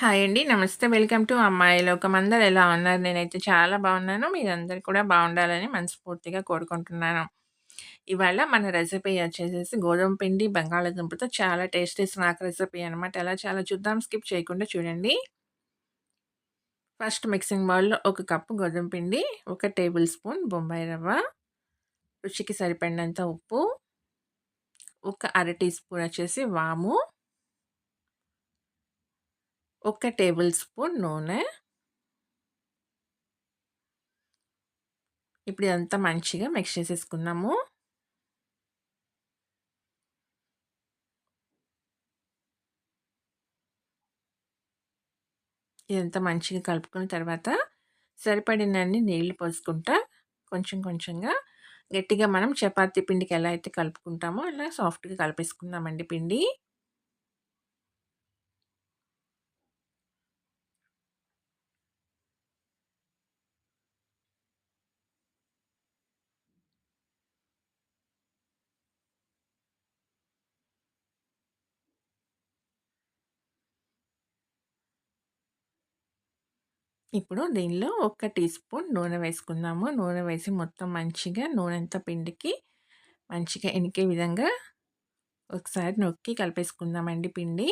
Hi అండి. నమస్తే. Welcome to అమ్మాయి లోకం. అందరూ ఎలా ఉన్నారు? నేనైతే చాలా బాగున్నాను. మీరందరూ కూడా బాగుండాలని మనస్ఫూర్తిగా కోరుకుంటున్నాను. ఇవాళ మన రెసిపీ వచ్చేసేసి గోధుమ పిండి, బంగాళాదుంపతో చాలా టేస్టీ స్నాక్ రెసిపీ అనమాట. ఎలా చేయాలో చూద్దాం. స్కిప్ చేయకుండా చూడండి. ఫస్ట్ మిక్సింగ్ బౌల్‌లో ఒక కప్పు గోధుమ పిండి, ఒక టేబుల్ స్పూన్ బొంబాయి రవ్వ, రుచికి సరిపడినంత ఉప్పు, ఒక అర టీ స్పూన్ వచ్చేసి వాము ఒక టేబుల్ స్పూన్ నూనె. ఇప్పుడు ఇదంతా మంచిగా మిక్స్ చేసేసుకున్నాము ఇదంతా మంచిగా కలుపుకున్న తర్వాత సరిపడినన్ని నీళ్ళు పోసుకుంటా కొంచెం కొంచెంగా గట్టిగా మనం చపాతీ పిండికి ఎలా అయితే కలుపుకుంటామో అలా సాఫ్ట్గా కలిపేసుకుందామండి పిండి. ఇప్పుడు దీనిలో ఒక టీ స్పూన్ నూనె వేసుకుందాము. నూనె వేసి మొత్తం మంచిగా నూనె అంతా పిండికి మంచిగా ఎనికే విధంగా ఒకసారి నొక్కి కలిపేసుకుందామండి పిండి.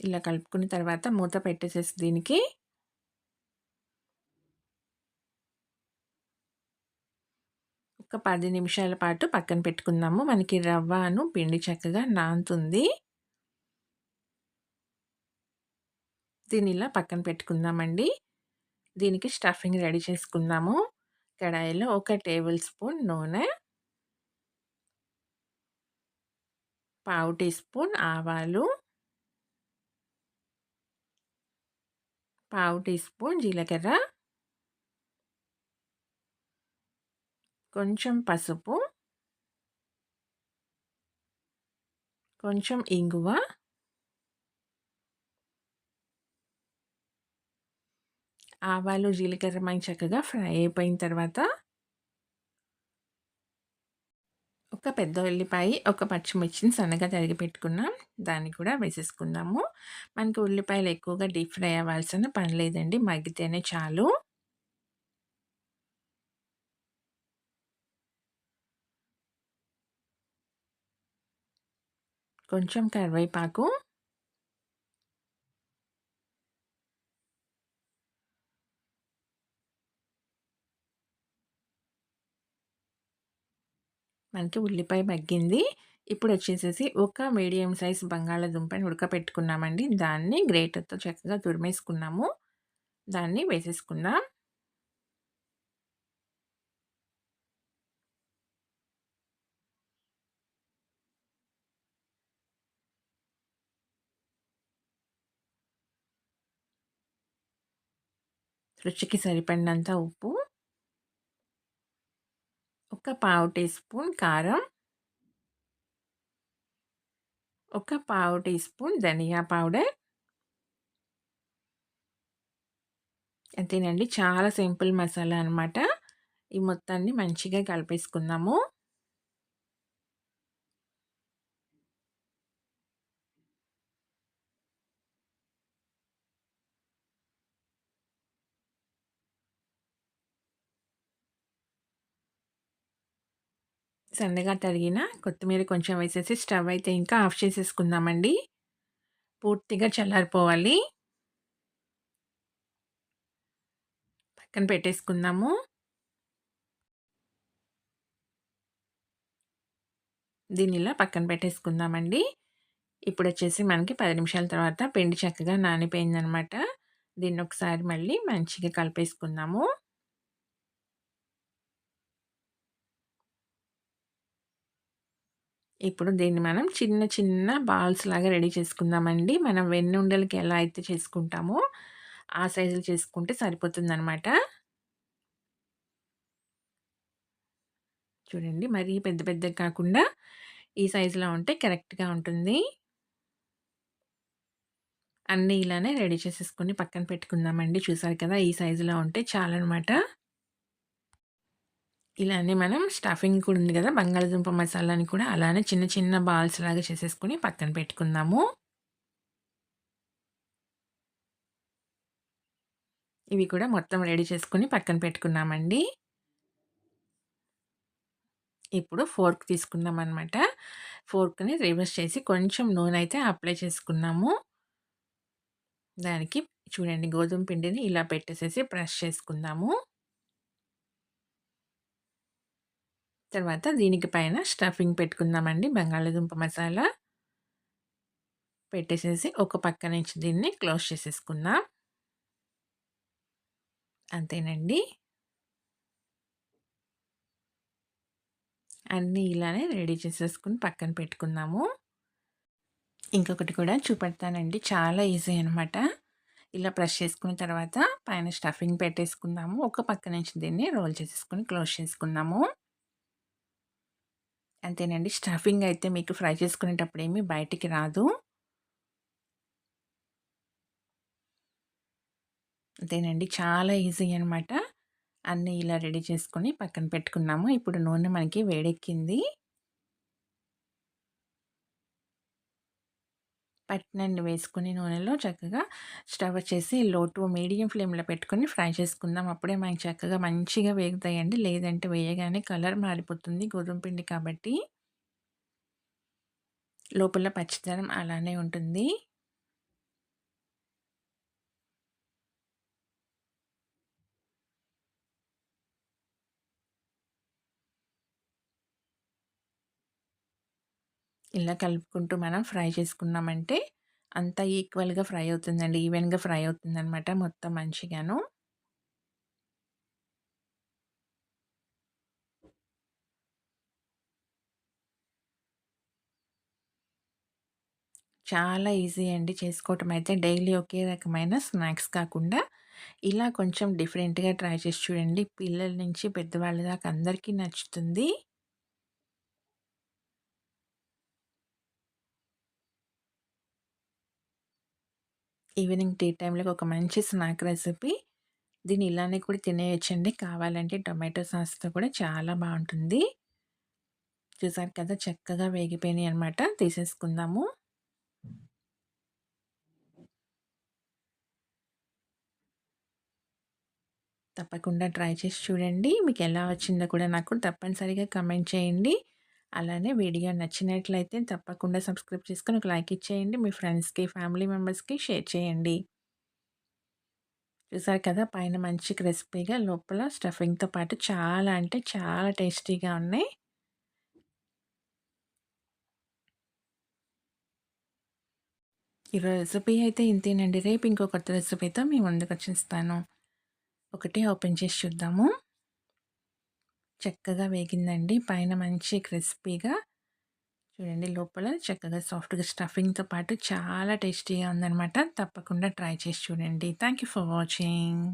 ఇలా కలుపుకున్న తర్వాత మూత పెట్టేసేసి దీనికి ఒక పది నిమిషాల పాటు పక్కన పెట్టుకుందాము. మనకి రవ్వను పిండి చక్కగా నానుతుంది దీని ఇలా పక్కన పెట్టుకుందామండి. దీనికి స్టఫింగ్ రెడీ చేసుకుందాము. కడాయిలో ఒక టేబుల్ స్పూన్ నూనె. పావు టీ స్పూన్ ఆవాలు. పావు టీ స్పూన్ జీలకర్ర. కొంచెం పసుపు కొంచెం ఇంగువ ఆవాలు జీలకర్ర మంచి చక్కగా ఫ్రై అయిపోయిన తర్వాత ఒక పెద్ద ఉల్లిపాయ ఒక పచ్చిమిర్చిని సన్నగా తరిగి పెట్టుకున్నాం. దాన్ని కూడా వేసేసుకుందాము మనకి ఉల్లిపాయలు ఎక్కువగా డీప్ ఫ్రై అవ్వాల్సిన పని లేదండి. మగ్గితేనే చాలు. కొంచెం కరివేపాకు. మనకి ఉల్లిపాయ మగ్గింది. ఇప్పుడు వచ్చేసేసి ఒక మీడియం సైజ్ బంగాళాదుంపని ఉడకపెట్టుకున్నామండి. దాన్ని గ్రేటర్తో చక్కగా తురిమేసుకున్నాము. దాన్ని వేసేసుకుందాం. రుచికి సరిపడినంత ఉప్పు. ఒక పావు టీ స్పూన్ కారం. ఒక పావు టీ స్పూన్ ధనియా పౌడర్. అంతేనండి చాలా సింపుల్ మసాలా అనమాట ఈ మొత్తాన్ని మంచిగా కలిపేసుకుందాము. సన్నగా తరిగిన కొత్తిమీర కొంచెం వేసేసి స్టవ్ అయితే ఇంకా ఆఫ్ చేసేసుకుందామండి. పూర్తిగా చల్లారిపోవాలి. పక్కన పెట్టేసుకుందాము. దీనిలా పక్కన పెట్టేసుకుందామండి. ఇప్పుడు వచ్చేసి మనకి పది నిమిషాల తర్వాత పిండి చక్కగా నానిపోయిందనమాట. దీన్ని ఒకసారి మళ్ళీ మంచిగా కలిపేసుకుందాము. ఇప్పుడు దీన్ని మనం చిన్న చిన్న బాల్స్ లాగా రెడీ చేసుకుందామండి. మనం వెన్నుండలకి ఎలా అయితే చేసుకుంటామో ఆ సైజులు చేసుకుంటే సరిపోతుందనమాట చూడండి మరీ పెద్ద పెద్దగా కాకుండా ఈ సైజులో ఉంటే కరెక్ట్గా ఉంటుంది. అన్నీ ఇలానే రెడీ చేసేసుకొని పక్కన పెట్టుకుందామండి. చూసారు కదా ఈ సైజులో ఉంటే చాలన్నమాట. ఇలానే మనం స్టఫింగ్ కూడా ఉంది కదా బంగాళదుంప మసాలాని కూడా అలానే చిన్న చిన్న బాల్స్ లాగా చేసేసుకొని పక్కన పెట్టుకుందాము. ఇవి కూడా మొత్తం రెడీ చేసుకుని పక్కన పెట్టుకున్నామండి. ఇప్పుడు ఫోర్క్ తీసుకున్నాం అనమాట ఫోర్క్ని రివర్స్ చేసి కొంచెం నూనె అయితే అప్లై చేసుకున్నాము. దానికి చూడండి గోధుమ పిండిని ఇలా పెట్టేసేసి బ్రష్ చేసుకుందాము. తర్వాత దీనికి పైన స్టఫింగ్ పెట్టుకుందామండి. బంగాళదుంప మసాలా పెట్టేసేసి ఒక పక్క నుంచి దీన్ని క్లోజ్ చేసేసుకుందాం. అంతేనండి. అన్నీ ఇలానే రెడీ చేసేసుకుని పక్కన పెట్టుకుందాము. ఇంకొకటి కూడా చూపెడతానండి. చాలా ఈజీ అనమాట ఇలా ప్రెస్ చేసుకున్న తర్వాత పైన స్టఫింగ్ పెట్టేసుకుందాము. ఒక పక్క నుంచి దీన్ని రోల్ చేసేసుకుని క్లోజ్ చేసుకుందాము. అంతేనండి. స్టఫింగ్ అయితే మీకు ఫ్రై చేసుకునేటప్పుడు ఏమీ బయటికి రాదు. అంతేనండి. చాలా ఈజీ అనమాట అన్నీ ఇలా రెడీ చేసుకొని పక్కన పెట్టుకున్నాము. ఇప్పుడు నూనె మనకి వేడెక్కింది. పట్టినండి వేసుకుని నూనెలో చక్కగా స్టవ్ వచ్చేసి లో టు మీడియం ఫ్లేమ్లో పెట్టుకొని ఫ్రై చేసుకుందాం. అప్పుడే మనకి చక్కగా మంచిగా వేగుతాయండి. లేదంటే వేయగానే కలర్ మారిపోతుంది గోధుమ పిండి కాబట్టి. లోపల పచ్చిదనం అలానే ఉంటుంది. ఇలా కలుపుకుంటూ మనం ఫ్రై చేసుకున్నామంటే అంతా ఈక్వల్గా ఫ్రై అవుతుందండి. ఈవెన్గా ఫ్రై అవుతుందనమాట మొత్తం మంచిగాను చాలా ఈజీ అండి చేసుకోవటం. అయితే డైలీ ఒకే రకమైన స్నాక్స్ కాకుండా ఇలా కొంచెం డిఫరెంట్గా ట్రై చేసి చూడండి. పిల్లల నుంచి పెద్దవాళ్ళ దాకా అందరికీ నచ్చుతుంది. ఈవినింగ్ టీ టైంలోకి ఒక మంచి స్నాక్ రెసిపీ. దీన్ని ఇలానే కూడా తినేయచ్చండి. కావాలంటే టొమాటో సాస్తో కూడా చాలా బాగుంటుంది. చూసారు కదా చక్కగా వేగిపోయినాయి అనమాట తీసేసుకుందాము. తప్పకుండా ట్రై చేసి చూడండి. మీకు ఎలా వచ్చిందో కూడా నాకు తప్పనిసరిగా కమెంట్ చేయండి. అలానే వీడియో నచ్చినట్లయితే తప్పకుండా సబ్స్క్రైబ్ చేసుకొని ఒక లైక్ ఇచ్చేయండి. మీ ఫ్రెండ్స్కి ఫ్యామిలీ మెంబర్స్కి షేర్ చేయండి. చూసారు కదా! పైన మంచి క్రిస్పీగా లోపల స్టఫింగ్తో పాటు చాలా అంటే చాలా టేస్టీగా ఉన్నాయి. ఈరోజు రెసిపీ అయితే ఇంతేనండి. రేపు ఇంకో కొత్త రెసిపీతో మీ ముందుకు వచ్చేస్తాను. ఒకటి ఓపెన్ చేసి చూద్దాము. చక్కగా వేగిందండి. పైన మంచి క్రిస్పీగా చూడండి లోపల చక్కగా సాఫ్ట్గా స్టఫింగ్తో పాటు చాలా టేస్టీగా ఉందనమాట తప్పకుండా ట్రై చేసి చూడండి. Thank you for watching.